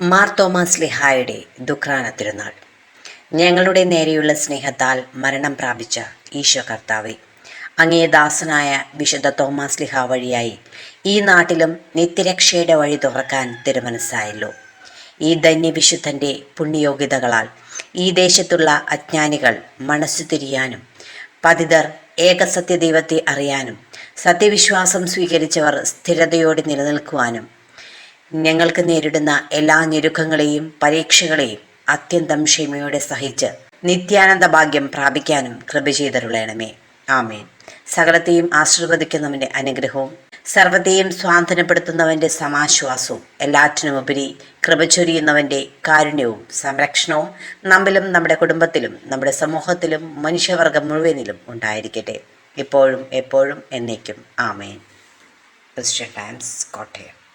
Mar Thomas ലിഹായുടെ ദുഃഖാന തിരുനാൾ. ഞങ്ങളുടെ നേരെയുള്ള സ്നേഹത്താൽ മരണം പ്രാപിച്ച ഈശോ കർത്താവെ അങ്ങേ ദാസനായ വിശുദ്ധ തോമസ് ലിഹ വഴിയായി ഈ നാട്ടിലും നിത്യരക്ഷയുടെ വഴി തുറക്കാൻ തിരുമനസ്സായല്ലോ. ഈ ധന്യവിശുദ്ധന്റെ പുണ്യയോഗ്യതകളാൽ ഈ ദേശത്തുള്ള അജ്ഞാനികൾ മനസ്സു തിരിയാനും പതിതർ ഏകസത്യ ദൈവത്തെ അറിയാനും സത്യവിശ്വാസം സ്വീകരിച്ചവർ സ്ഥിരതയോടെ നിലനിൽക്കുവാനും ഞങ്ങൾക്ക് നേരിടുന്ന എല്ലാ ഞെരുക്കങ്ങളെയും പരീക്ഷകളെയും അത്യന്തം ക്ഷമയോടെ സഹിച്ച് നിത്യാനന്ദ ഭാഗ്യം പ്രാപിക്കാനും കൃപ ചെയ്തരുളയണമേ ആമേൻ. സകലത്തെയും ആശീർവദിക്കുന്നവന്റെ അനുഗ്രഹവും സർവത്തെയും സ്വാന്തനപ്പെടുത്തുന്നവന്റെ സമാശ്വാസവും എല്ലാറ്റിനുമുപരി കൃപ ചൊരിയുന്നവന്റെ കാരുണ്യവും സംരക്ഷണവും നമ്മിലും നമ്മുടെ കുടുംബത്തിലും നമ്മുടെ സമൂഹത്തിലും മനുഷ്യവർഗം മുഴുവനിലും ഉണ്ടായിരിക്കട്ടെ. ഇപ്പോഴും എപ്പോഴും എന്നേക്കും. ആമേൻ. Christian Times Kottayam.